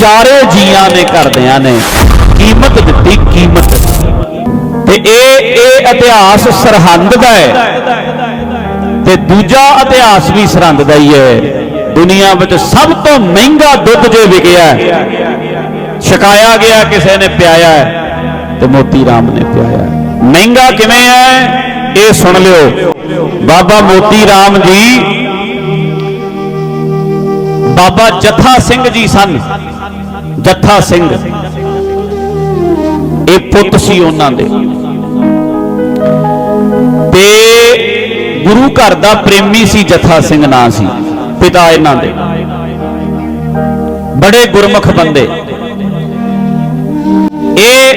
ਚਾਰੇ ਜੀਆਂ ਨੇ ਕਰਦਿਆਂ ਨੇ ਕੀਮਤ ਦਿੱਤੀ, ਕੀਮਤ ਤੇ ਇਹ ਇਹ ਇਤਿਹਾਸ ਸਰਹੰਦ ਦਾ ਹੈ। ਤੇ ਦੂਜਾ ਇਤਿਹਾਸ ਵੀ ਸਰਹੰਦ ਦਾ ਹੀ ਹੈ। ਦੁਨੀਆ ਵਿੱਚ ਸਭ ਤੋਂ ਮਹਿੰਗਾ ਦੁੱਧ ਜੇ ਵਿਕਿਆ ਛਕਾਇਆ ਗਿਆ, ਕਿਸੇ ਨੇ ਪਿਆਇਆ ਤੇ ਮੋਤੀ ਰਾਮ ਨੇ ਪਿਆਇਆ ਮਹਿੰਗਾ ਕਿਵੇਂ ਹੈ? ਇਹ ਸੁਣ ਲਿਓ। ਬਾਬਾ ਮੋਤੀ ਰਾਮ ਜੀ, ਬਾਬਾ ਜਥਾ ਸਿੰਘ ਜੀ ਸਨ। ਜੱਥਾ ਸਿੰਘ। ਇਹ ਪੁੱਤ ਸੀ ਉਹਨਾਂ ਦੇ। ਤੇ ਗੁਰੂ ਘਰ ਦਾ ਪ੍ਰੇਮੀ ਸੀ ਜੱਥਾ ਸਿੰਘ, ਨਾਂ ਸੀ ਪਿਤਾ ਇਹਨਾਂ ਦੇ। ਬੜੇ ਗੁਰਮੁਖ ਬੰਦੇ। ਇਹ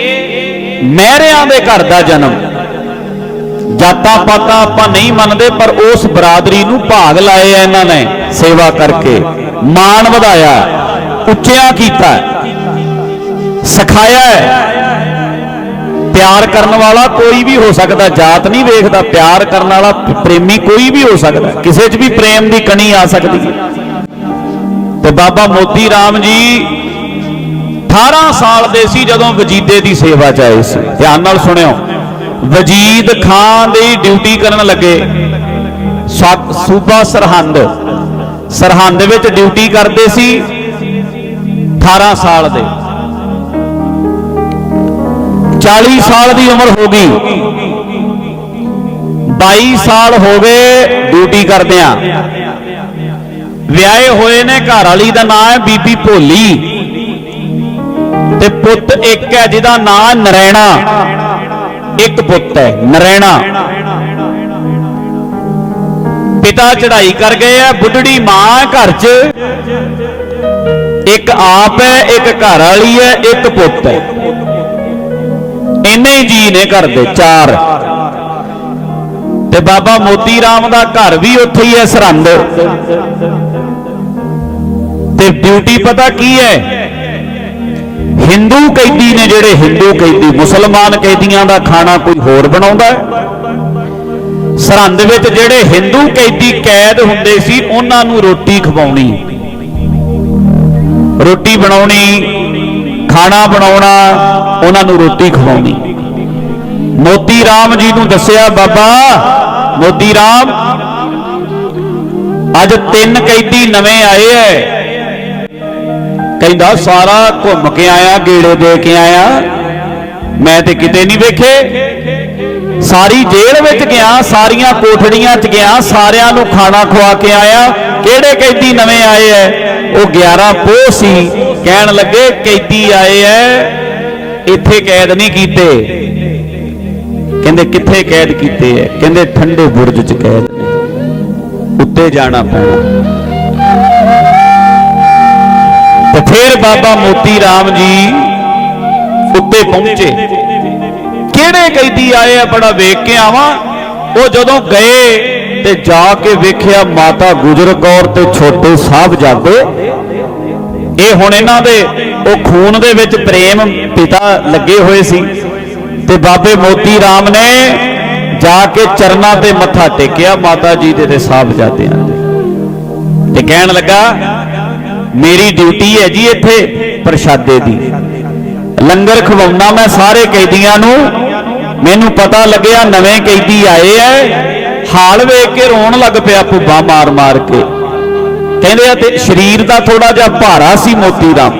ਮਹਿਰਿਆਂ ਦੇ ਘਰ ਦਾ ਜਨਮ। ਜਾਤਾਂ ਪਾਤਾਂ ਆਪਾਂ ਨਹੀਂ ਮੰਨਦੇ, ਪਰ ਉਸ ਬਰਾਦਰੀ ਨੂੰ ਭਾਗ ਲਾਏ ਆ ਇਹਨਾਂ ਨੇ ਸੇਵਾ ਕਰਕੇ। ਮਾਣ ਵਧਾਇਆ, ਉੱਚਿਆਂ ਕੀਤਾ। ਸਿਖਾਇਆ ਹੈ। ਪਿਆਰ ਕਰਨ ਵਾਲਾ ਕੋਈ ਵੀ ਹੋ ਸਕਦਾ, ਜਾਤ ਨਹੀਂ ਵੇਖਦਾ, ਪਿਆਰ ਕਰਨ ਵਾਲਾ, ਪ੍ਰੇਮੀ ਕੋਈ ਵੀ ਹੋ ਸਕਦਾ ਕਿਸੇ 'ਚ ਵੀ ਪ੍ਰੇਮ ਦੀ ਕਣੀ ਆ ਸਕਦੀ ਹੈ। ਤੇ ਬਾਬਾ ਮੋਤੀ ਰਾਮ ਜੀ 18 ਸਾਲ ਦੇ ਸੀ ਜਦੋਂ ਵਜੀਦੇ ਦੀ ਸੇਵਾ 'ਚ ਆਏ ਸੀ। ਧਿਆਨ ਨਾਲ ਸੁਣਿਓ। ਵਜੀਦ ਖਾਨ ਦੀ ਡਿਊਟੀ ਕਰਨ ਲੱਗੇ। ਸੂਬਾ ਸਰਹੰਦ। ਸਰਹੰਦ ਵਿੱਚ ਡਿਊਟੀ ਕਰਦੇ ਸੀ 18 ਸਾਲ ਦੇ। 40 ਸਾਲ ਦੀ ਉਮਰ ਹੋ ਗਈ। 22 ਸਾਲ ਹੋ ਗਏ ਡਿਊਟੀ ਕਰਦਿਆਂ। ਵਿਆਹੇ ਹੋਏ ਨੇ, ਘਰ ਵਾਲੀ ਦਾ ਨਾਮ ਹੈ ਬੀਬੀ ਭੋਲੀ। ਤੇ ਪੁੱਤ ਇੱਕ ਹੈ ਜਿਹਦਾ ਨਾਮ ਨਰੈਣਾ। ਇੱਕ ਪੁੱਤ ਹੈ ਨਰੈਣਾ। ਪਿਤਾ ਚੜਾਈ ਕਰ ਗਏ ਆ, ਬੁੱਢੜੀ ਮਾਂ ਘਰ 'ਚ। ਇੱਕ ਆਪ ਹੈ, ਇੱਕ ਘਰ ਵਾਲੀ ਹੈ, ਇੱਕ ਪੁੱਤ ਹੈ। ਇੰਨੇ ਜੀ ਨੇ ਘਰ ਦੇ ਚਾਰ। ਤੇ ਬਾਬਾ ਮੋਤੀ ਰਾਮ ਦਾ ਘਰ ਵੀ ਉੱਥੇ ਹੀ ਹੈ ਸਰਹੰਦ। ਤੇ ਡਿਊਟੀ ਪਤਾ ਕੀ ਹੈ? ਹਿੰਦੂ ਕੈਦੀ ਨੇ ਜਿਹੜੇ ਹਿੰਦੂ ਕੈਦੀ, ਮੁਸਲਮਾਨ ਕੈਦੀਆਂ ਦਾ ਖਾਣਾ ਕੋਈ ਹੋਰ ਬਣਾਉਂਦਾ ਹੈ? ਸਰਹੰਦ ਵਿੱਚ ਜਿਹੜੇ ਹਿੰਦੂ ਕੈਦੀ ਕੈਦ ਹੁੰਦੇ ਸੀ, ਉਹਨਾਂ ਨੂੰ ਰੋਟੀ ਖਵਾਉਣੀ। ਰੋਟੀ ਬਣਾਉਣੀ ਖਾਣਾ ਬਣਾਉਣਾ, ਉਹਨਾਂ ਨੂੰ ਰੋਟੀ ਖਵਾਉਣੀ। ਮੋਤੀ ਰਾਮ ਜੀ ਨੂੰ ਦੱਸਿਆ, ਬਾਬਾ, ਮੋਤੀ ਰਾਮ, ਅੱਜ ਤਿੰਨ ਕੈਦੀ ਨਵੇਂ ਆਏ ਐ। ਕਹਿੰਦਾ, ਸਾਰਾ ਘੁੰਮ ਕੇ ਆਇਆ, ਗੇੜੇ ਦੇ ਕੇ ਆਇਆ। ਮੈਂ ਤੇ ਕਿਤੇ ਨਹੀਂ ਵੇਖੇ। ਸਾਰੀ ਜੇਲ੍ਹ ਵਿੱਚ ਗਿਆ, ਸਾਰੀਆਂ ਕੋਠੜੀਆਂ 'ਚ ਗਿਆ, ਸਾਰਿਆਂ ਨੂੰ ਖਾਣਾ ਖਵਾ ਕੇ ਆਇਆ। ਕਿਹੜੇ ਕੈਦੀ ਨਵੇਂ ਆਏ ਐ? ਉਹ 11 ਪੋਹ ਸੀ। ਕਹਿਣ ਲੱਗੇ, ਕੈਦੀ ਆਏ ਐ, ਇੱਥੇ ਕੈਦ ਨਹੀਂ ਕੀਤੇ। ਕਹਿੰਦੇ, ਕਿੱਥੇ ਕੈਦ ਕੀਤੇ ਐ? ਕਹਿੰਦੇ, ਠੰਡੇ ਬੁਰਜ 'ਚ ਕੈਦ ਨੇ। ਉੱਤੇ ਜਾਣਾ ਪੈਣਾ। ਤੇ ਫਿਰ ਬਾਬਾ ਮੋਤੀ ਰਾਮ ਜੀ ਉੱਤੇ ਪਹੁੰਚੇ। ਕਿਹੜੇ ਕੈਦੀ ਆਏ ਆ? ਬੜਾ ਵੇਖ ਕੇ ਆਵਾਂ। ਉਹ ਜਦੋਂ ਗਏ ਤੇ ਜਾ ਕੇ ਵੇਖਿਆ ਮਾਤਾ ਗੁਜਰ ਕੌਰ ਤੇ ਛੋਟੇ ਸਾਹਿਬਜ਼ਾਦੇ। ਇਹ ਹੁਣ ਇਹਨਾਂ ਦੇ, ਉਹ ਖੂਨ ਦੇ ਵਿੱਚ ਪ੍ਰੇਮ ਪਿਤਾ ਲੱਗੇ ਹੋਏ ਸੀ ਤੇ ਬਾਬੇ ਮੋਤੀ ਰਾਮ ਨੇ ਜਾ ਕੇ ਚਰਨਾਂ ਤੇ ਮੱਥਾ ਟੇਕਿਆ ਮਾਤਾ ਜੀ ਦੇ ਤੇ ਸਾਹਿਬਜ਼ਾਦਿਆਂ ਦੇ। ਤੇ ਕਹਿਣ ਲੱਗਾ, ਮੇਰੀ ਡਿਊਟੀ ਹੈ ਜੀ ਇੱਥੇ ਪ੍ਰਸ਼ਾਦੇ ਦੀ। ਲੰਗਰ ਖਵਾਉਣਾ ਮੈਂ ਸਾਰੇ ਕੈਦੀਆਂ ਨੂੰ। ਮੈਨੂੰ ਪਤਾ ਲੱਗਿਆ ਨਵੇਂ ਕੈਦੀ ਆਏ ਐ। ਹਾਲ ਵੇਖ ਕੇ ਰੋਣ ਲੱਗ ਪਿਆ ਭੁੱਬਾ ਮਾਰ ਮਾਰ ਕੇ। ਕਹਿੰਦੇ ਆ ਤੇ ਸਰੀਰ ਦਾ ਥੋੜਾ ਜਿਹਾ ਭਾਰਾ ਸੀ ਮੋਤੀ ਰਾਮ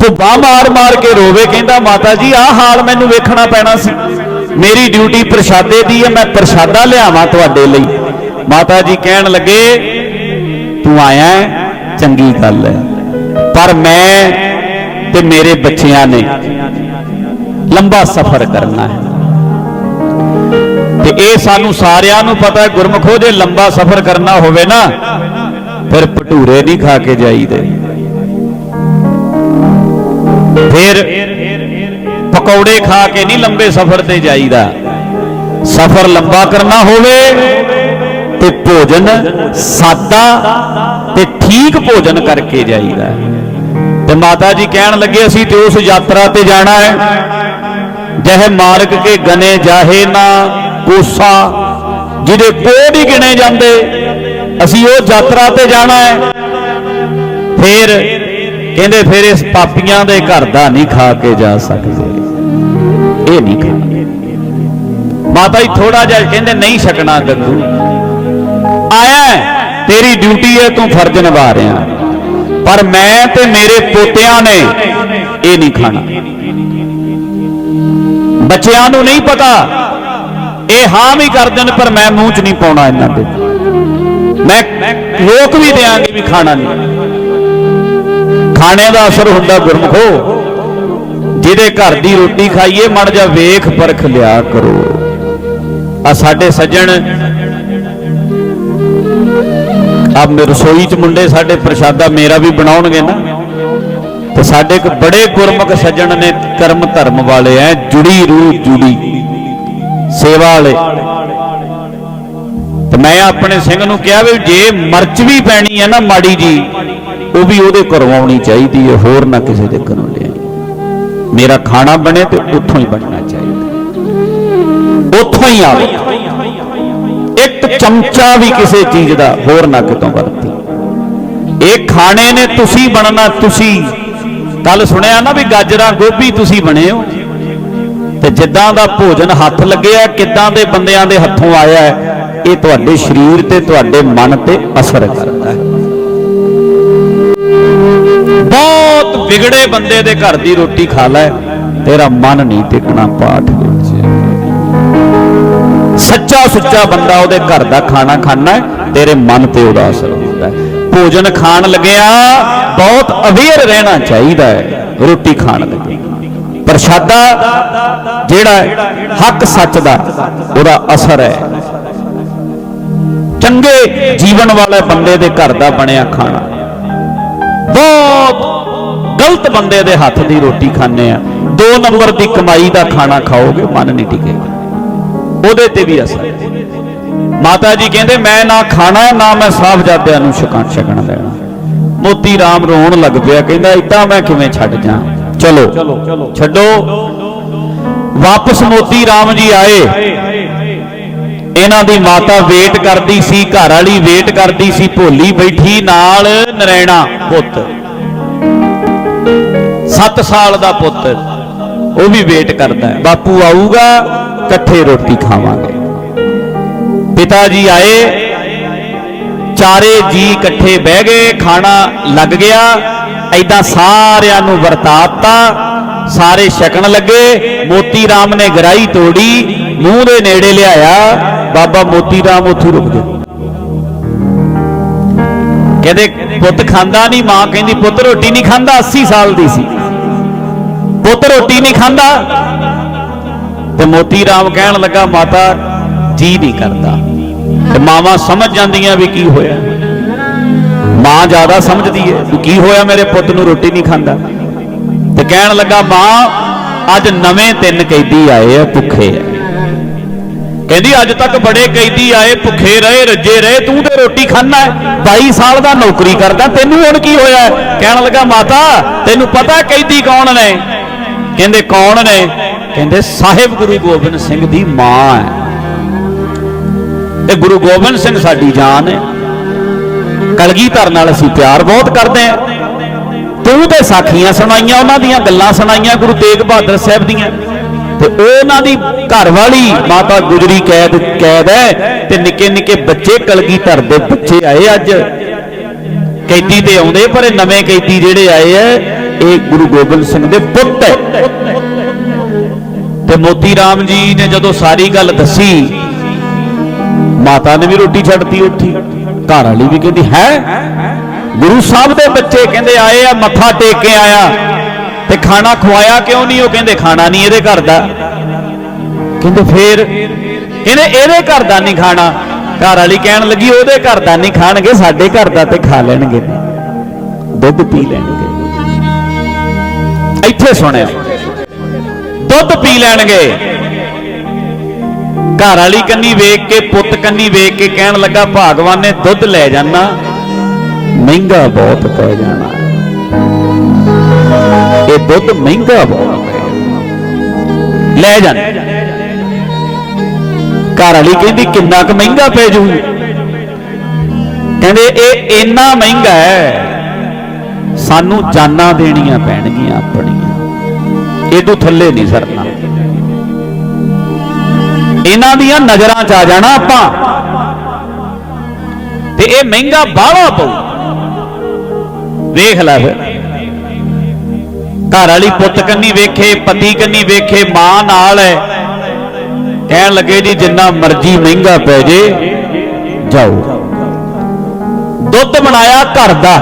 ਭੁੱਬਾ ਮਾਰ ਮਾਰ ਕੇ ਰੋਵੇ ਕਹਿੰਦਾ, ਮਾਤਾ ਜੀ, ਆਹ ਹਾਲ ਮੈਨੂੰ ਵੇਖਣਾ ਪੈਣਾ ਸੀ। ਮੇਰੀ ਡਿਊਟੀ ਪ੍ਰਸ਼ਾਦੇ ਦੀ ਹੈ, ਮੈਂ ਪ੍ਰਸ਼ਾਦਾ ਲਿਆਵਾਂ ਤੁਹਾਡੇ ਲਈ। ਮਾਤਾ ਜੀ ਕਹਿਣ ਲੱਗੇ, ਤੂੰ ਆਇਆ ਚੰਗੀ ਗੱਲ ਹੈ। ਪਰ ਮੈਂ ਤੇ ਮੇਰੇ ਬੱਚਿਆਂ ਨੇ ਲੰਬਾ ਸਫ਼ਰ ਕਰਨਾ ਹੈ। ਤੇ ਇਹ ਸਾਨੂੰ ਸਾਰਿਆਂ ਨੂੰ ਪਤਾ ਹੈ ਗੁਰਮਖੋ ਜੇ ਲੰਬਾ ਸਫ਼ਰ ਕਰਨਾ ਹੋਵੇ ਨਾ, ਫਿਰ ਭਟੂਰੇ ਨਹੀਂ ਖਾ ਕੇ ਜਾਈਦੇ। ਫਿਰ ਪਕੌੜੇ ਖਾ ਕੇ ਨਹੀਂ ਲੰਬੇ ਸਫ਼ਰ ਤੇ ਜਾਈਦਾ। ਸਫ਼ਰ ਲੰਬਾ ਕਰਨਾ ਹੋਵੇ ਤੇ ਭੋਜਨ ਸਾਦਾ ਤੇ ਠੀਕ ਭੋਜਨ ਕਰਕੇ ਜਾਈਦਾ। ਤੇ ਮਾਤਾ ਜੀ ਕਹਿਣ ਲੱਗੇ, ਅਸੀਂ ਤੇ ਉਸ ਯਾਤਰਾ ਤੇ ਜਾਣਾ ਹੈ। ਜਹ ਮਾਰਗ ਕੇ ਗਨੇ ਜਾਹੇ ਨਾ ਕੋਸਾ ਜਿਹਦੇ ਕੋਡ ਨਹੀਂ ਗਿਣੇ ਜਾਂਦੇ। ਅਸੀਂ ਉਹ ਯਾਤਰਾ ਤੇ ਜਾਣਾ ਹੈ। ਫੇਰ ਕਹਿੰਦੇ, ਫੇਰ ਇਸ ਪਾਪੀਆਂ ਦੇ ਘਰ ਦਾ ਨਹੀਂ ਖਾ ਕੇ ਜਾ ਸਕਦੇ। ਇਹ ਨਹੀਂ ਖਾਣਾ ਮਾਤਾ ਜੀ ਥੋੜਾ ਜਿਹਾ ਕਹਿੰਦੇ, ਨਹੀਂ ਛਕਣਾ ਗੱਗੂ। ਆਇਆ ਤੇਰੀ ਡਿਊਟੀ ਹੈ, ਤੂੰ ਫਰਜ਼ ਨਿਭਾ ਰਿਹਾ। ਪਰ ਮੈਂ ਤੇ ਮੇਰੇ ਪੋਤਿਆਂ ਨੇ ਇਹ ਨਹੀਂ ਖਾਣਾ। ਬੱਚਿਆਂ ਨੂੰ ਨਹੀਂ ਪਤਾ ਇਹ ਹਾਂ ਵੀ ਕਰ ਦੇਣ, ਪਰ ਮੈਂ ਮੂੰਹ 'ਚ ਨਹੀਂ ਪਾਉਣਾ ਇਹਨਾਂ ਦੇ। ਮੈਂ ਲੋਕ ਵੀ ਦਿਆਂਗੀ ਵੀ ਖਾਣਾ ਨਹੀਂ। ਖਾਣੇ ਦਾ ਅਸਰ ਹੁੰਦਾ ਗੁਰਮਖੋ। ਜਿਹਦੇ ਘਰ ਦੀ ਰੋਟੀ ਖਾਈਏ, ਮੜ ਜਾ ਵੇਖ ਪਰਖ ਲਿਆ ਕਰੋ। ਆ ਸਾਡੇ ਸੱਜਣ ਆ ਮੇ ਰਸੋਈ ਚ ਮੁੰਡੇ ਸਾਡੇ ਪ੍ਰਸ਼ਾਦਾ ਮੇਰਾ ਵੀ ਬਣਾਉਣਗੇ ਨਾ। ਤੇ ਸਾਡੇ ਇੱਕ ਬੜੇ ਗੁਰਮੁਖ ਸੱਜਣ ਨੇ ਕਰਮ ਧਰਮ ਵਾਲੇ ਐ, ਜੁੜੀ ਰੂਹ ਜੁੜੀ। ਸੇਵਾ ਵਾਲੇ। ਤੇ ਮੈਂ ਆਪਣੇ ਸਿੰਘ ਨੂੰ ਕਿਹਾ ਵੀ ਜੇ ਮਰਚ ਵੀ ਪੈਣੀ ਹੈ ਨਾ ਮਾੜੀ ਜੀ, ਉਹ ਵੀ ਉਹਦੇ ਘਰੋਂ ਆਉਣੀ ਚਾਹੀਦੀ ਹੈ, ਹੋਰ ਨਾ ਕਿਸੇ ਦੇ ਘਰੋਂ ਲਿਆ ਮੇਰਾ ਖਾਣਾ ਬਣੇ ਤੇ ਉੱਥੋਂ ਹੀ ਬਣਨਾ ਚਾਹੀਦਾ। ਉੱਥੋਂ ਹੀ ਆਵੇ। ਇੱਕ ਚਮਚਾ ਵੀ ਕਿਸੇ ਚੀਜ਼ ਦਾ ਹੋਰ ਨਾ ਕਿਤੋਂ ਵਰਤੀ। ਇਹ ਖਾਣੇ ਨੇ ਤੁਸੀਂ ਬਣਨਾ ਤੁਸੀਂ। ਕੱਲ ਸੁਣਿਆ ਨਾ ਵੀ ਗਾਜਰਾਂ ਗੋਭੀ ਤੁਸੀਂ ਬਣੇ ਹੋ। ਤੇ ਜਿੱਦਾਂ ਦਾ ਭੋਜਨ ਹੱਥ ਲੱਗਿਆ, ਕਿੱਦਾਂ ਦੇ ਬੰਦਿਆਂ ਦੇ ਹੱਥੋਂ ਆਇਆ ਇਹ ਤੁਹਾਡੇ ਸਰੀਰ ਤੇ, ਤੁਹਾਡੇ ਮਨ ਤੇ ਅਸਰ ਕਰਦਾ ਹੈ। ਬਹੁਤ ਵਿਗੜੇ ਬੰਦੇ ਦੇ ਘਰ ਦੀ ਰੋਟੀ ਖਾ ਲੈ, ਤੇਰਾ ਮਨ ਨਹੀਂ ਟਿਕਣਾ ਪਾਠ ਵਿੱਚ। ਸੱਚਾ ਸੁੱਚਾ ਬੰਦਾ ਉਹਦੇ ਘਰ ਦਾ ਖਾਣਾ ਖਾਣਾ ਤੇਰੇ ਮਨ ਤੇ ਉਹਦਾ ਅਸਰ ਹੁੰਦਾ ਹੈ। ਭੋਜਨ ਖਾਣ ਲੱਗਿਆ, ਬਹੁਤ ਅਵੇਅਰ ਰਹਿਣਾ ਚਾਹੀਦਾ ਹੈ, ਰੋਟੀ ਖਾਣ ਲੱਗੇ ਪ੍ਰਸ਼ਾਦਾ ਜਿਹੜਾ ਹੱਕ ਸੱਚ ਦਾ, ਉਹਦਾ ਅਸਰ ਹੈ। ਚੰਗੇ ਜੀਵਨ ਵਾਲੇ ਬੰਦੇ ਦੇ ਘਰ ਦਾ ਬਣਿਆ ਖਾਣਾ। ਬਹੁਤ ਗਲਤ ਬੰਦੇ ਦੇ ਹੱਥ ਦੀ ਰੋਟੀ ਖਾਣੇ ਆ। ਦੋ ਨੰਬਰ ਦੀ ਕਮਾਈ ਦਾ ਖਾਣਾ ਖਾਓਗੇ, ਮਨ ਨਹੀਂ ਟਿਕੇਗਾ। ਉਹਦੇ ਤੇ ਵੀ ਅਸਰ ਮਾਤਾ ਜੀ ਕਹਿੰਦੇ, ਮੈਂ ਨਾ ਖਾਣਾ, ਨਾ ਮੈਂ ਸਾਹਿਬਜ਼ਾਦਿਆਂ ਨੂੰ ਛਕਣ ਛਕਣ ਦੇਣਾ। ਮੋਤੀ ਰਾਮ ਰੋਣ ਲੱਗ ਪਿਆ, ਕਹਿੰਦਾ ਇਦਾਂ ਮੈਂ ਕਿਵੇਂ ਛੱਡ ਜਾ ਚਲੋ ਛੱਡੋ। ਵਾਪਸ ਮੋਤੀ ਰਾਮ ਜੀ ਆਏ। ਇਹਨਾਂ ਦੀ ਮਾਤਾ ਵੇਟ ਕਰਦੀ ਸੀ ਘਰ ਵਾਲੀ ਵੇਟ ਕਰਦੀ ਸੀ ਭੋਲੀ ਬੈਠੀ ਨਾਲ ਨਰੈਣਾ ਪੁੱਤ। 7 ਸਾਲ ਦਾ ਪੁੱਤ ਉਹ ਵੀ ਵੇਟ ਕਰਦਾ ਹੈ। ਬਾਪੂ ਆਊਗਾ ਇਕੱਠੇ ਰੋਟੀ ਖਾਵਾਂਗੇ। ਪਿਤਾ ਜੀ ਆਏ ਚਾਰੇ ਜੀ ਇਕੱਠੇ ਬਹਿ ਗਏ ਖਾਣਾ ਲੱਗ ਗਿਆ। ਐਦਾਂ ਸਾਰਿਆਂ ਨੂੰ ਵਰਤਾਤਾ ਸਾਰੇ ਛਕਣ ਲੱਗੇ। ਮੋਤੀ ਰਾਮ ਨੇ ਗਰਾਈ ਤੋੜੀ, ਮੂੰਹ ਦੇ ਨੇੜੇ ਲਿਆਇਆ। ਬਾਬਾ ਮੋਤੀ ਰਾਮ ਉੱਥੇ ਰੁਕ ਗਏ। ਕਹਿੰਦੇ, ਪੁੱਤ ਖਾਂਦਾ ਨਹੀਂ, ਮਾਂ ਕਹਿੰਦੀ, ਪੁੱਤ ਰੋਟੀ ਨਹੀਂ ਖਾਂਦਾ 80 ਸਾਲ ਦੀ ਸੀ। ਪੁੱਤ ਰੋਟੀ ਨਹੀਂ ਖਾਂਦਾ। ਤੇ ਮੋਤੀ ਰਾਮ ਕਹਿਣ ਲੱਗਾ, ਮਾਤਾ, ਜੀ ਨਹੀਂ ਕਰਦਾ। ਤੇ ਮਾਵਾਂ ਸਮਝ ਜਾਂਦੀਆਂ ਵੀ ਕੀ ਹੋਇਆ। ਮਾਂ ਜ਼ਿਆਦਾ ਸਮਝਦੀ ਹੈ ਵੀ ਕੀ ਹੋਇਆ ਮੇਰੇ ਪੁੱਤ ਨੂੰ ਰੋਟੀ ਨਹੀਂ ਖਾਂਦਾ। ਤੇ ਕਹਿਣ ਲੱਗਾ, ਮਾਂ, ਅੱਜ ਨਵੇਂ ਤਿੰਨ ਕੈਦੀ ਆਏ ਆ, ਭੁੱਖੇ ਆ। ਕਹਿੰਦੀ, ਅੱਜ ਤੱਕ ਬੜੇ ਕੈਦੀ ਆਏ, ਭੁੱਖੇ ਰਹੇ, ਰੱਜੇ ਰਹੇ, ਤੂੰ ਤੇ ਰੋਟੀ ਖਾਣਾ 22 ਸਾਲ ਦਾ ਨੌਕਰੀ ਕਰਦਾ, ਤੈਨੂੰ ਹੁਣ ਕੀ ਹੋਇਆ ਕਹਿਣ ਲੱਗਾ, ਮਾਤਾ, ਤੈਨੂੰ ਪਤਾ ਕੈਦੀ ਕੌਣ ਨੇ? ਕਹਿੰਦੇ, ਕੌਣ ਨੇ? ਕਹਿੰਦੇ, ਸਾਹਿਬ ਗੁਰੂ ਗੋਬਿੰਦ ਸਿੰਘ ਦੀ ਮਾਂ ਹੈ ਤੇ ਗੁਰੂ ਗੋਬਿੰਦ ਸਿੰਘ ਸਾਡੀ ਜਾਨ ਹੈ ਕਲਗੀਧਰ ਨਾਲ ਅਸੀਂ ਪਿਆਰ ਬਹੁਤ ਕਰਦੇ ਹਾਂ। ਤੂੰ ਤੇ ਸਾਖੀਆਂ ਸੁਣਾਈਆਂ, ਉਹਨਾਂ ਦੀਆਂ ਗੱਲਾਂ ਸੁਣਾਈਆਂ ਗੁਰੂ ਤੇਗ ਬਹਾਦਰ ਸਾਹਿਬ ਦੀਆਂ। ਤੇ ਉਹਨਾਂ ਦੀ ਘਰ ਵਾਲੀ ਮਾਤਾ ਗੁਜਰੀ ਕੈਦ ਕੈਦ ਹੈ ਤੇ ਨਿੱਕੇ ਨਿੱਕੇ ਬੱਚੇ ਕਲਗੀਧਰ ਦੇ ਬੱਚੇ ਆਏ ਅੱਜ। ਕੈਦੀ ਤੇ ਆਉਂਦੇ, ਪਰ ਇਹ ਨਵੇਂ ਕੈਦੀ ਜਿਹੜੇ ਆਏ ਐ ਇਹ ਗੁਰੂ ਗੋਬਿੰਦ ਸਿੰਘ ਦੇ ਪੁੱਤ ਹੈ। ਤੇ ਮੋਤੀ ਰਾਮ ਜੀ ਨੇ ਜਦੋਂ ਸਾਰੀ ਗੱਲ ਦੱਸੀ ਮਾਤਾ ਨੇ ਵੀ ਰੋਟੀ ਛੱਡਤੀ ਉੱਠੀ ਘਰ ਵਾਲੀ ਵੀ ਕਹਿੰਦੀ, ਹੈ? ਗੁਰੂ ਸਾਹਿਬ ਦੇ ਬੱਚੇ ਕਹਿੰਦੇ, ਆਏ ਆ, ਮੱਥਾ ਟੇਕ ਕੇ ਆਇਆ। ਤੇ ਖਾਣਾ ਖਵਾਇਆ ਕਿਉਂ ਨਹੀਂ? ਉਹ ਕਹਿੰਦੇ, ਖਾਣਾ ਨਹੀਂ ਇਹਦੇ ਘਰ ਦਾ। ਕਹਿੰਦੇ, ਫੇਰ? ਕਹਿੰਦੇ, ਇਹਦੇ ਘਰ ਦਾ ਨਹੀਂ ਖਾਣਾ। ਘਰ ਵਾਲੀ ਕਹਿਣ ਲੱਗੀ, ਉਹਦੇ ਘਰ ਦਾ ਨਹੀਂ ਖਾਣਗੇ, ਸਾਡੇ ਘਰ ਦਾ ਤੇ ਖਾ ਲੈਣਗੇ। ਦੁੱਧ ਪੀ ਲੈਣਗੇ। ਇੱਥੇ ਸੁਣਿਆ। ਦੁੱਧ ਪੀ ਲੈਣਗੇ। ਘਰ ਵਾਲੀ ਕੰਨੀ ਵੇਖ ਕੇ ਪੁੱਤ ਕੰਨੀ ਵੇਖ ਕੇ ਕਹਿਣ ਲੱਗਾ ਭਾਗਵਾਨ ਨੇ ਦੁੱਧ ਲੈ ਜਾਣਾ। ਮਹਿੰਗਾ ਬਹੁਤ ਪੈ ਜਾਣਾ। ਇਹ ਦੁੱਧ ਮਹਿੰਗਾ ਬਹੁਤ ਪੈ ਜਾਣਾ। ਲੈ ਜਾਣ। ਘਰ ਵਾਲੀ ਕਹਿੰਦੀ ਕਿੰਨਾ ਕੁ ਮਹਿੰਗਾ ਪੈ ਜੂ? ਕਹਿੰਦੇ ਇਹ ਇੰਨਾ ਮਹਿੰਗਾ ਹੈ। ਸਾਨੂੰ ਜਾਨਾਂ ਦੇਣੀਆਂ ਪੈਣਗੀਆਂ ਆਪਣੀਆਂ। ਇਹ ਤੋਂ ਥੱਲੇ ਨਹੀਂ ਸਰਨਾ। ਇਹਨਾਂ ਦੀਆਂ ਨਜ਼ਰਾਂ 'ਚ ਆ ਜਾਣਾ ਆਪਾਂ। ਤੇ ਇਹ ਮਹਿੰਗਾ ਬਾਹਲਾ ਪਊ। ਵੇਖ ਲੈ ਫਿਰ। ਘਰ ਵਾਲੀ ਪੁੱਤ ਕੰਨੀ ਵੇਖੇ, ਪਤੀ ਕੰਨੀ ਵੇਖੇ, ਮਾਂ ਨਾਲ ਹੈ ਕਹਿਣ ਲੱਗੇ ਜੀ, ਜਿੰਨਾ ਮਰਜ਼ੀ ਮਹਿੰਗਾ ਪੈ ਜੇ, ਜਾਓ। ਦੁੱਧ ਬਣਾਇਆ ਘਰ ਦਾ।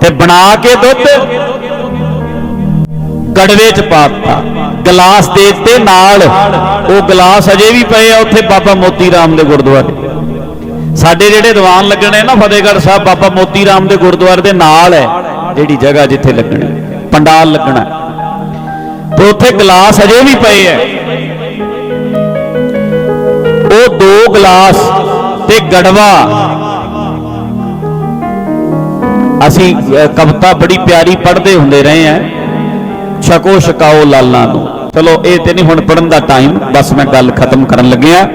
ਤੇ ਬਣਾ ਕੇ ਦੁੱਧ ਗੜਵੇ ਚ ਪਾਤਾ। ਗਲਾਸ ਦੇ ਤੇ ਨਾਲ ਉਹ ਗਲਾਸ ਅਜੇ ਵੀ ਪਏ ਆ ਉੱਥੇ ਬਾਬਾ ਮੋਤੀ ਰਾਮ ਦੇ ਗੁਰਦੁਆਰੇ। ਸਾਡੇ ਜਿਹੜੇ ਦੀਵਾਨ ਲੱਗਣੇ ਨਾ ਫਤਿਹਗੜ੍ਹ ਸਾਹਿਬ, ਬਾਬਾ ਮੋਤੀ ਰਾਮ ਦੇ ਗੁਰਦੁਆਰੇ ਦੇ ਨਾਲ ਹੈ ਜਿਹੜੀ ਜਗ੍ਹਾ ਜਿੱਥੇ ਲੱਗਣੀ ਪੰਡਾਲ ਲੱਗਣਾ ਤੇ ਉੱਥੇ ਗਲਾਸ ਅਜੇ ਵੀ ਪਏ ਐ ਉਹ ਦੋ ਗਲਾਸ ਤੇ ਗੜਵਾ। ਅਸੀਂ ਕਵਿਤਾ ਬੜੀ ਪਿਆਰੀ ਪੜ੍ਹਦੇ ਹੁੰਦੇ ਰਹੇ ਆ ਛਕੋ ਛਕਾਓ ਲਾਲਾਂ ਨੂੰ। ਚਲੋ, ਇਹ ਤੇ ਨਹੀਂ, ਹੁਣ ਪੜਨ ਦਾ ਟਾਈਮ ਬਸ ਮੈਂ ਗੱਲ ਖਤਮ ਕਰਨ ਲੱਗਿਆ।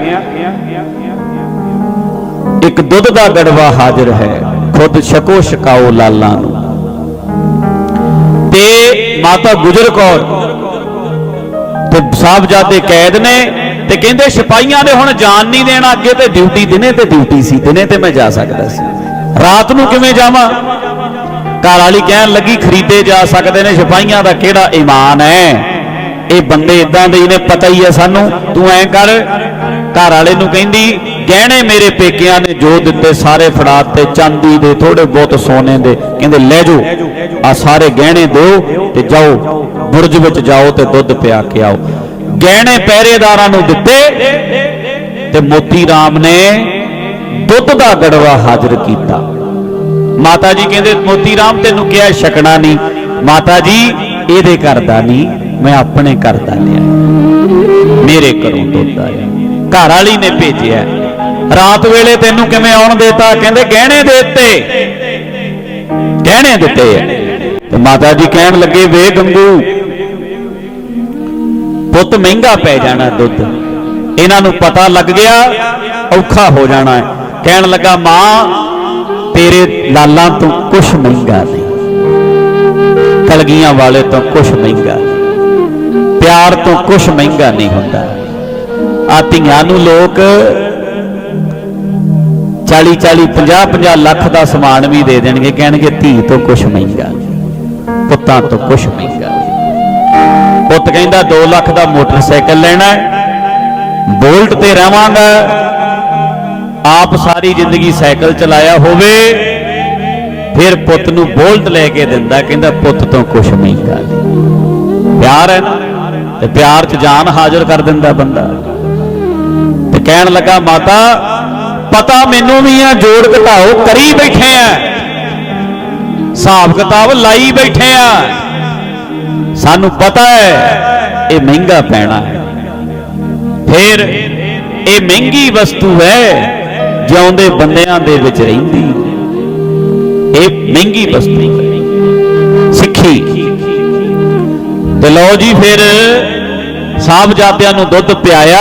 ਇੱਕ ਦੁੱਧ ਦਾ ਗੜਵਾ ਹਾਜ਼ਰ ਹੈ। ਖੁਦ ਛਕੋ ਛਕਾਓ ਲਾਲਾਂ ਨੂੰ। ਤੇ ਮਾਤਾ ਗੁਜਰ ਕੌਰ, ਤੇ ਸਾਹਿਬਜ਼ਾਦੇ ਕੈਦ ਨੇ ਤੇ ਕਹਿੰਦੇ ਸਿਪਾਹੀਆਂ ਨੇ ਹੁਣ ਜਾਨ ਨਹੀਂ ਦੇਣਾ। ਅੱਗੇ ਤੇ ਡਿਊਟੀ ਦਿਨੇ ਤੇ ਡਿਊਟੀ ਸੀ, ਦਿਨੇ ਤੇ ਮੈਂ ਜਾ ਸਕਦਾ ਸੀ। ਰਾਤ ਨੂੰ ਕਿਵੇਂ ਜਾਵਾਂ? ਘਰ ਵਾਲੀ ਕਹਿਣ ਲੱਗੀ, ਖਰੀਦੇ ਜਾ ਸਕਦੇ ਨੇ, ਸਿਪਾਹੀਆਂ ਦਾ ਕਿਹੜਾ ਈਮਾਨ ਹੈ? ਇਹ ਬੰਦੇ ਇਦਾਂ ਦੇ ਹੀ ਨੇ ਪਤਾ ਹੀ ਹੈ ਸਾਨੂੰ। ਤੂੰ ਐਂ ਕਰ, ਘਰ ਵਾਲੇ ਨੂੰ ਕਹਿੰਦੀ, ਗਹਿਣੇ ਮੇਰੇ ਪੇਕਿਆਂ ਨੇ ਜੋ ਦਿੱਤੇ, ਸਾਰੇ ਫੜਾ ਤੇ ਚਾਂਦੀ ਦੇ ਥੋੜੇ ਬਹੁਤ ਸੋਨੇ ਦੇ। ਕਹਿੰਦੇ, ਲੈ ਜਾਓ ਆ ਸਾਰੇ ਗਹਿਣੇ ਦਿਓ ਤੇ ਜਾਓ, ਬੁਰਜ ਵਿੱਚ ਜਾਓ ਤੇ ਦੁੱਧ ਪਿਆ ਕੇ ਆਓ। ਗਹਿਣੇ ਪਹਿਰੇਦਾਰਾਂ ਨੂੰ ਦਿੱਤੇ ਤੇ ਮੋਤੀ ਰਾਮ ਨੇ ਦੁੱਧ ਦਾ ਗੜਵਾ ਹਾਜ਼ਰ ਕੀਤਾ। ਮਾਤਾ ਜੀ ਕਹਿੰਦੇ, ਮੋਤੀ ਰਾਮ, ਤੈਨੂੰ ਕਿਹਾ ਛਕਣਾ ਨਹੀਂ। ਮਾਤਾ ਜੀ, ਇਹਦੇ ਘਰ ਦਾ ਨਹੀਂ, ਮੈਂ ਆਪਣੇ ਘਰ ਦਾ ਲਿਆ। ਮੇਰੇ ਘਰੋਂ ਦੁੱਧ ਆਇਆ। ਘਰ ਵਾਲੀ ਨੇ ਭੇਜਿਆ। ਰਾਤ ਵੇਲੇ ਤੈਨੂੰ ਕਿਵੇਂ ਆਉਣ ਦੇਤਾ? ਕਹਿੰਦੇ, ਗਹਿਣੇ ਦੇ ਦਿੱਤੇ। ਗਹਿਣੇ ਦਿੱਤੇ ਆ। ਤੇ ਮਾਤਾ ਜੀ ਕਹਿਣ ਲੱਗੇ, ਵੇ ਗੰਗੂ, ਪੁੱਤ ਮਹਿੰਗਾ ਪੈ ਜਾਣਾ ਦੁੱਧ। ਇਹਨਾਂ ਨੂੰ ਪਤਾ ਲੱਗ ਗਿਆ, ਔਖਾ ਹੋ ਜਾਣਾ ਕਹਿਣ ਲੱਗਾ, ਮਾਂ ਤੇਰੇ ਲਾਲਾਂ ਤੋਂ ਕੁਛ ਮਹਿੰਗਾ ਨਹੀਂ। ਕਲਗੀਆਂ ਵਾਲੇ ਤੋਂ ਕੁਛ ਮਹਿੰਗਾ ਪਿਆਰ ਤੋਂ ਕੁਛ ਮਹਿੰਗਾ ਨਹੀਂ ਹੁੰਦਾ। ਆ ਧੀਆਂ ਨੂੰ ਲੋਕ 40 40 50 50 ਲੱਖ ਦਾ ਸਮਾਨ ਵੀ ਦੇ ਦੇਣਗੇ, ਕਹਿਣਗੇ ਧੀ ਤੋਂ ਕੁਛ ਮਹਿੰਗਾ ਪੁੱਤਾਂ ਤੋਂ ਕੁਛ ਮਹਿੰਗਾ ਪੁੱਤ ਕਹਿੰਦਾ 2 ਲੱਖ ਦਾ ਮੋਟਰਸਾਈਕਲ ਲੈਣਾ ਬੋਲਟ ਤੇ ਰਵਾਂਗਾ ਆਪ ਸਾਰੀ ਜ਼ਿੰਦਗੀ ਸਾਈਕਲ ਚਲਾਇਆ ਹੋਵੇ, ਫਿਰ ਪੁੱਤ ਨੂੰ ਬੋਲਟ ਲੈ ਕੇ ਦਿੰਦਾ, ਕਹਿੰਦਾ ਪੁੱਤ ਤੋਂ ਕੁਛ ਮਹਿੰਗਾ ਨਹੀਂ ਪਿਆਰ ਹੈ ਨਾ, ਤੇ ਪਿਆਰ 'ਚ ਜਾਨ ਹਾਜ਼ਰ ਕਰ ਦਿੰਦਾ ਬੰਦਾ। ਤੇ ਕਹਿਣ ਲੱਗਾ, ਮਾਤਾ, ਪਤਾ ਮੈਨੂੰ ਵੀ ਆ, ਜੋੜ ਘਟਾਓ, ਕਰੀ ਬੈਠੇ ਆ। ਹਿਸਾਬ ਕਿਤਾਬ ਲਾਈ ਬੈਠੇ ਆ। ਸਾਨੂੰ ਪਤਾ ਹੈ, ਇਹ ਮਹਿੰਗਾ ਪੈਣਾ ਹੈ। ਫਿਰ ਇਹ ਮਹਿੰਗੀ ਵਸਤੂ ਹੈ ਜਿਉਂਦੇ ਬੰਦਿਆਂ ਦੇ ਵਿੱਚ ਰਹਿੰਦੀ। ਇਹ ਮਹਿੰਗੀ ਵਸਤੂ ਸਿੱਖੀ। ਤੇ ਲਓ ਜੀ ਫਿਰ, ਸਾਹਿਬਜ਼ਾਦਿਆਂ ਨੂੰ ਦੁੱਧ ਪਿਆਇਆ,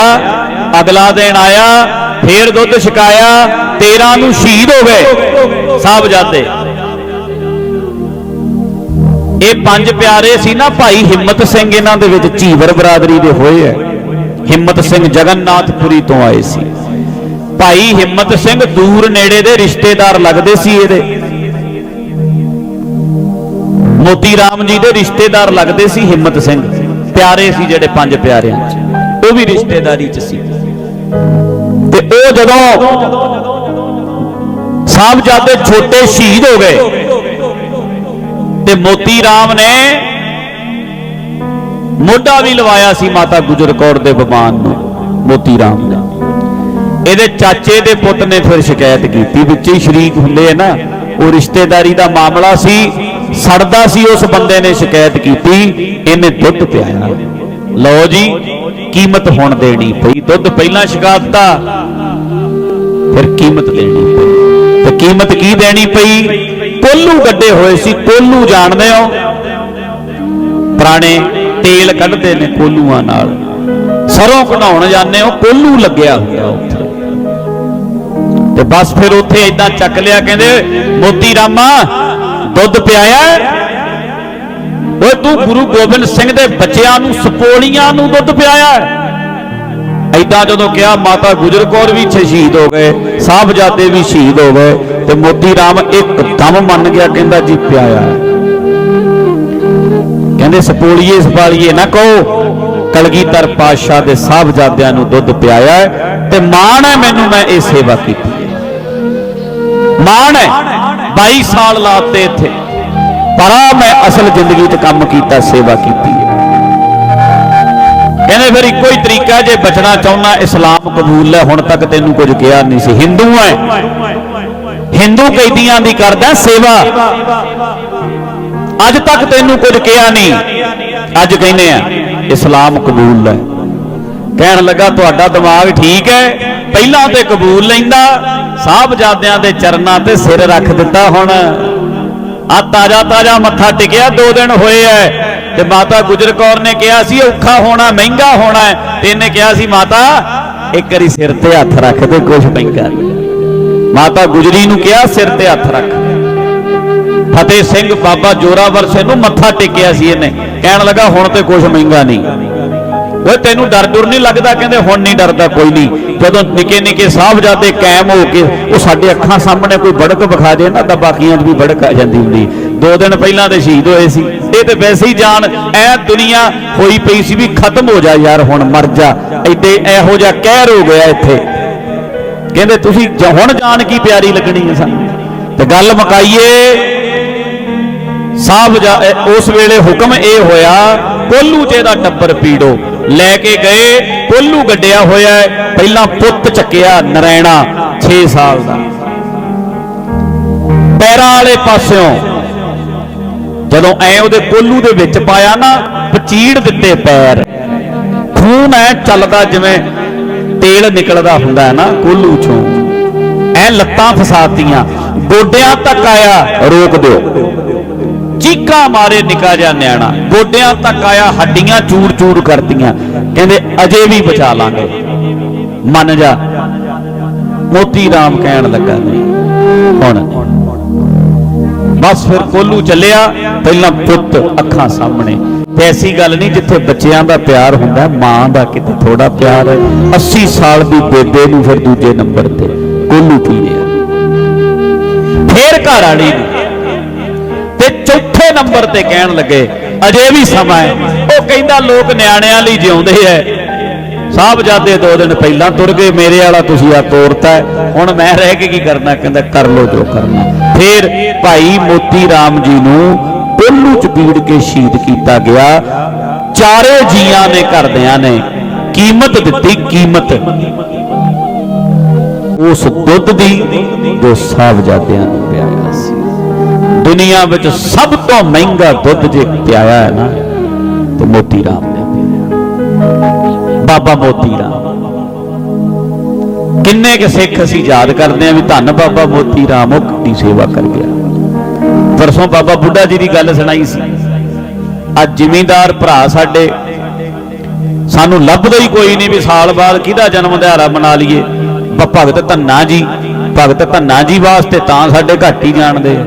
ਅਗਲਾ ਦਿਨ ਆਇਆ, ਫੇਰ ਦੁੱਧ ਛਕਾਇਆ 13 ਨੂੰ ਸ਼ਹੀਦ ਹੋ ਗਏ ਸਾਹਿਬਜ਼ਾਦੇ। ਇਹ ਪੰਜ ਪਿਆਰੇ ਸੀ ਨਾ ਭਾਈ ਹਿੰਮਤ ਸਿੰਘ, ਇਹਨਾਂ ਦੇ ਵਿੱਚ ਝੀਵਰ ਬਰਾਦਰੀ ਦੇ ਹੋਏ ਹੈ। ਹਿੰਮਤ ਸਿੰਘ ਜਗਨਨਾਥਪੁਰੀ ਤੋਂ ਆਏ ਸੀ। ਭਾਈ ਹਿੰਮਤ ਸਿੰਘ ਦੂਰ ਨੇੜੇ ਦੇ ਰਿਸ਼ਤੇਦਾਰ ਲੱਗਦੇ ਸੀ ਇਹਦੇ। ਮੋਤੀ ਰਾਮ ਜੀ ਦੇ ਰਿਸ਼ਤੇਦਾਰ ਲੱਗਦੇ ਸੀ ਹਿੰਮਤ ਸਿੰਘ। ਪਿਆਰੇ ਸੀ ਜਿਹੜੇ ਪੰਜ ਪਿਆਰਿਆਂ ਚ। ਉਹ ਵੀ ਰਿਸ਼ਤੇਦਾਰੀ ਚ ਸੀ। ਤੇ ਉਹ ਜਦੋਂ ਸਾਹਿਬਜ਼ਾਦੇ ਛੋਟੇ ਸ਼ਹੀਦ ਹੋ ਗਏ, ਤੇ ਮੋਤੀ ਰਾਮ ਨੇ ਮੋਢਾ ਵੀ ਲਵਾਇਆ ਸੀ ਮਾਤਾ ਗੁਜਰ ਕੌਰ ਦੇ ਬਿਮਾਨ ਨੂੰ, ਮੋਤੀ ਰਾਮ ਨੇ ਇਹਦੇ ਚਾਚੇ ਦੇ ਪੁੱਤ ਨੇ ਫਿਰ ਸ਼ਿਕਾਇਤ ਕੀਤੀ ਵਿੱਚ ਹੀ ਸ਼ਰੀਕ ਹੁੰਦੇ ਆ ਨਾ, ਉਹ ਰਿਸ਼ਤੇਦਾਰੀ ਦਾ ਮਾਮਲਾ ਸੀ, ਸੜਦਾ ਸੀ, ਉਸ ਬੰਦੇ ਨੇ ਸ਼ਿਕਾਇਤ ਕੀਤੀ, ਇਹਨੇ ਦੁੱਧ ਪਿਆਇਆ। ਲਓ ਜੀ, ਕੀਮਤ ਹੁਣ ਦੇਣੀ ਪਈ। ਦੁੱਧ ਪਹਿਲਾਂ ਸ਼ਿਕਾਇਤਾ ਫਿਰ ਕੀਮਤ ਦੇਣੀ ਪਈ। ਤੇ ਕੀਮਤ ਕੀ ਦੇਣੀ ਪਈ? ਕੋਲੂ ਗੱਡੇ ਹੋਏ ਸੀ, ਕੋਲੂ ਜਾਣਦੇ ਹੋ? ਪੁਰਾਣੇ ਤੇਲ ਕੱਢਦੇ ਨੇ ਕੋਲੂਆਂ ਨਾਲ। ਸਰੋਂ ਕਢਾਉਣ ਜਾਂਦੇ ਹੋ, ਕੋਲੂ ਲੱਗਿਆ ਹੁੰਦਾ ਉੱਥੇ। ਤੇ ਬਸ ਫਿਰ ਉੱਥੇ ਇਦਾਂ ਚੱਕ ਲਿਆ, ਕਹਿੰਦੇ, ਮੋਤੀ ਰਾਮਾ, ਦੁੱਧ ਪਿਆਇਆ ਓਏ ਤੂੰ ਗੁਰੂ ਗੋਬਿੰਦ ਸਿੰਘ ਦੇ ਬੱਚਿਆਂ ਨੂੰ, ਸਪੋਲੀਆਂ ਨੂੰ ਦੁੱਧ ਪਿਆਇਆ ਐਦਾਂ ਜਦੋਂ ਕਿਹਾ, ਮਾਤਾ ਗੁਜਰ ਕੌਰ ਵੀ ਸ਼ਹੀਦ ਹੋ ਗਏ, ਸਾਹਿਬਜ਼ਾਦੇ ਵੀ ਸ਼ਹੀਦ ਹੋ ਗਏ, ਤੇ ਮੋਤੀ ਰਾਮ ਇੱਕਦਮ ਮੰਨ ਗਿਆ, ਕਹਿੰਦਾ, ਜੀ, ਪਿਆਇਆ ਕਹਿੰਦੇ, ਸਪੋਲੀਏ, ਸਪਾਲੀਏ ਨਾ ਕਹੋ, ਕਲਗੀਧਰ ਪਾਤਸ਼ਾਹ ਦੇ ਸਾਹਿਬਜ਼ਾਦਿਆਂ ਨੂੰ ਦੁੱਧ ਪਿਆਇਆ ਤੇ ਮਾਣ ਹੈ ਮੈਨੂੰ, ਮੈਂ ਇਹ ਸੇਵਾ ਕੀਤੀ। ਮਾਣ ਹੈ। 22 ਸਾਲ ਲਾਤੇ ਇੱਥੇ। ਪਰ ਆ ਮੈਂ ਅਸਲ ਜ਼ਿੰਦਗੀ 'ਚ ਕੰਮ ਕੀਤਾ, ਸੇਵਾ ਕੀਤੀ ਕਹਿੰਦੇ ਫਿਰ ਇੱਕੋ ਹੀ ਤਰੀਕਾ, ਜੇ ਬਚਣਾ ਚਾਹੁੰਦਾ ਇਸਲਾਮ ਕਬੂਲ ਹੈ ਹੁਣ ਤੱਕ ਤੈਨੂੰ ਕੁਝ ਕਿਹਾ ਨਹੀਂ ਸੀ। ਹਿੰਦੂ ਹੈ ਹਿੰਦੂ ਕੈਦੀਆਂ ਦੀ ਕਰਦਾ ਸੇਵਾ। ਅੱਜ ਤੱਕ ਤੈਨੂੰ ਕੁਝ ਕਿਹਾ ਨਹੀਂ। ਅੱਜ ਕਹਿੰਦੇ ਆ, ਇਸਲਾਮ ਕਬੂਲ ਹੈ ਕਹਿਣ ਲੱਗਾ, ਤੁਹਾਡਾ ਦਿਮਾਗ ਠੀਕ ਹੈ? ਪਹਿਲਾਂ ਤੇ ਕਬੂਲ ਲੈਂਦਾ, ਸਾਹਿਬਜ਼ਾਦਿਆਂ ਦੇ ਚਰਨਾਂ ਤੇ ਸਿਰ ਰੱਖ ਦਿੱਤਾ ਹੁਣ। ਆ ਤਾਜਾ ਤਾਜਾ ਮੱਥਾ ਟਿਕਿਆ, ਦੋ ਦਿਨ ਹੋਏ ਐ। ਤੇ ਮਾਤਾ ਗੁਜਰ ਕੌਰ ਨੇ ਕਿਹਾ ਸੀ, ਔਖਾ ਹੋਣਾ, ਮਹਿੰਗਾ ਹੋਣਾ ਤੇ ਇਹਨੇ ਕਿਹਾ ਸੀ, ਮਾਤਾ, ਇੱਕ ਵਾਰੀ ਸਿਰ ਤੇ ਹੱਥ ਰੱਖ ਦੇ ਕੁਝ ਮਹਿੰਗਾ ਨਹੀਂ। ਮਾਤਾ ਗੁਜਰੀ ਨੂੰ ਕਿਹਾ, ਸਿਰ ਤੇ ਹੱਥ ਰੱਖ। ਫਤਿਹ ਸਿੰਘ ਬਾਬਾ ਜੋਰਾਵਰ ਸਿੰਘ ਨੂੰ ਮੱਥਾ ਟੇਕਿਆ ਸੀ ਇਹਨੇ। ਕਹਿਣ ਲੱਗਾ, ਹੁਣ ਤੇ ਕੁਝ ਮਹਿੰਗਾ ਨਹੀਂ। ਓਏ ਤੈਨੂੰ ਡਰ ਡੁਰ ਨਹੀਂ ਲੱਗਦਾ? ਕਹਿੰਦੇ ਹੁਣ ਨਹੀਂ ਡਰਦਾ ਕੋਈ ਨਹੀਂ। ਜਦੋਂ ਨਿੱਕੇ ਨਿੱਕੇ ਸਾਹਿਬਜ਼ਾਦੇ ਕਾਇਮ ਹੋ ਕੇ ਉਹ ਸਾਡੇ ਅੱਖਾਂ ਸਾਹਮਣੇ ਕੋਈ ਬੜਕ ਵਿਖਾ ਦੇ ਨਾ, ਤਾਂ ਬਾਕੀਆਂ 'ਚ ਵੀ ਬੜਕ ਆ ਜਾਂਦੀ ਹੁੰਦੀ। ਦੋ ਦਿਨ ਪਹਿਲਾਂ ਤੇ ਸ਼ਹੀਦ ਹੋਏ ਸੀ। ਇਹ ਤੇ ਵੈਸੇ ਹੀ ਜਾਣ ਐ ਦੁਨੀਆ ਹੋਈ ਪਈ ਸੀ ਵੀ ਖਤਮ ਹੋ ਜਾ ਯਾਰ, ਹੁਣ ਮਰ ਜਾ। ਐਡੇ ਇਹੋ ਜਿਹਾ ਕਹਿਰ ਹੋ ਗਿਆ ਇੱਥੇ। ਕਹਿੰਦੇ ਤੁਸੀਂ ਹੁਣ ਜਾਣ ਕੀ ਪਿਆਰੀ ਲੱਗਣੀ ਹੈ ਸਾਨੂੰ? ਤੇ ਗੱਲ ਮਕਾਈਏ ਸਾਹਿਬ ਉਸ ਵੇਲੇ ਹੁਕਮ ਇਹ ਹੋਇਆ ਕੋਲੂ ਚ ਇਹਦਾ ਟੱਬਰ ਪੀੜੋ। ਲੈ ਕੇ ਗਏ ਕੋਲੂ ਗੱਡਿਆ ਹੋਇਆ ਪਹਿਲਾਂ ਪੁੱਤ ਚੱਕਿਆ ਨਰੈਣਾ 6 ਸਾਲ ਦਾ। ਪੈਰਾਂ ਵਾਲੇ ਪਾਸਿਓਂ ਜਦੋਂ ਐ ਉਹਦੇ ਕੋਲੂ ਦੇ ਵਿੱਚ ਪਾਇਆ ਨਾ, ਪਚੀੜ ਦਿੱਤੇ ਪੈਰ। ਖੂਨ ਐ ਚੱਲਦਾ ਜਿਵੇਂ ਤੇਲ ਨਿਕਲਦਾ ਹੁੰਦਾ ਹੈ ਨਾ, ਕੋਲੂ ਚੋਂ। ਐ ਲੱਤਾਂ ਫਸਾਤੀਆਂ। ਗੋਡਿਆਂ ਤੱਕ ਆਇਆ, ਰੋਕ ਦਿਓ। ਚੀਕਾ ਮਾਰੇ ਨਿਕਾ ਜਾ ਨਿਆਣਾ। ਗੋਡਿਆਂ ਤੱਕ ਆਇਆ, ਹੱਡੀਆਂ ਚੂਰ ਚੂਰ ਕਰਤੀਆਂ ਕਹਿੰਦੇ, ਅਜੇ ਵੀ ਬਚਾ ਲਾਂਗੇ। ਮੰਨ ਜਾ, ਮੋਤੀ ਰਾਮ ਕਹਿਣ ਲੱਗਾ ਨਹੀਂ ਹੁਣ, ਬਸ ਫਿਰ ਕੋਲੂ ਚੱਲਿਆ, ਪਹਿਲਾਂ ਪੁੱਤ ਅੱਖਾਂ ਸਾਹਮਣੇ। ਤੇ ਐਸੀ ਗੱਲ ਨਹੀਂ ਜਿੱਥੇ ਬੱਚਿਆਂ ਦਾ ਪਿਆਰ ਹੁੰਦਾ, ਮਾਂ ਦਾ ਕਿਤੇ ਥੋੜਾ ਪਿਆਰ ਹੈ। 80 ਸਾਲ ਦੀ ਬੇਬੇ ਨੂੰ ਫਿਰ ਦੂਜੇ ਨੰਬਰ ਤੇ ਕੋਲੂ ਪੀ ਲਿਆ ਫੇਰ ਘਰ ਵਾਲੀ ਨੂੰ ਨੰਬਰ ਤੇ ਕਹਿਣ ਲੱਗੇ, ਅਜੇ ਵੀ ਸਮਾਂ ਹੈ। ਉਹ ਕਹਿੰਦਾ, ਲੋਕ ਨਿਆਣਿਆਂ ਲਈ ਜਿਉਂਦੇ ਐ। ਸਾਹਿਬਜ਼ਾਦੇ ਦੋ ਦਿਨ ਪਹਿਲਾਂ ਤੁਰ ਗਏ, ਮੇਰੇ ਵਾਲਾ ਤੁਸੀਂ ਆ ਤੋਰਤਾ ਹੁਣ ਮੈਂ ਰਹਿ ਕੇ ਕੀ ਕਰਨਾ? ਕਹਿੰਦਾ, ਕਰ ਲੋ ਜੋ ਕਰਨਾ। ਫਿਰ ਭਾਈ ਮੋਤੀ ਰਾਮ ਜੀ ਨੂੰ ਕੋਲੂ ਚ ਬੀੜ ਕੇ ਸ਼ਹੀਦ ਕੀਤਾ ਗਿਆ। ਚਾਰੇ ਜੀਆਂ ਨੇ ਕਰਦਿਆਂ ਨੇ ਕੀਮਤ ਦਿੱਤੀ, ਕੀਮਤ। ਉਸ ਦੁੱਧ ਦੀ ਜੋ ਸਾਹਿਬਜ਼ਾਦਿਆਂ ਨੂੰ ਪਿਆਇਆ ਦੁਨੀਆ ਵਿੱਚ ਸਭ ਤੋਂ ਮਹਿੰਗਾ ਦੁੱਧ ਜੇ ਪਿਆਇਆ ਹੈ ਨਾ, ਤੇ ਮੋਤੀ ਰਾਮ ਨੇ ਪਿਆਇਆ ਬਾਬਾ ਮੋਤੀ ਰਾਮ। ਕਿੰਨੇ ਕੇ ਸਿੱਖ ਅਸੀਂ ਯਾਦ ਕਰਦੇ ਆਂ ਵੀ ਧੰਨ ਬਾਬਾ ਮੋਤੀ ਰਾਮ, ਉਹ ਕਿੰਨੀ ਸੇਵਾ ਕਰ ਗਿਆ। ਪਰਸੋਂ ਬਾਬਾ ਬੁੱਢਾ ਜੀ ਦੀ ਗੱਲ ਸੁਣਾਈ ਸੀ। ਅੱਜ ਜ਼ਿਮੀਂਦਾਰ ਭਰਾ ਸਾਡੇ, ਸਾਨੂੰ ਲੱਭਦਾ ਹੀ ਕੋਈ ਨਹੀਂ ਵੀ ਸਾਲ ਬਾਅਦ ਕਿਹਦਾ ਜਨਮ ਦਿਹਾੜਾ ਮਨਾ ਲਈਏ। ਭਗਤ ਧੰਨਾ ਜੀ, ਭਗਤ ਧੰਨਾ ਜੀ ਵਾਸਤੇ ਤਾਂ ਸਾਡੇ ਘੱਟ ਹੀ ਜਾਣਦੇ ਆ।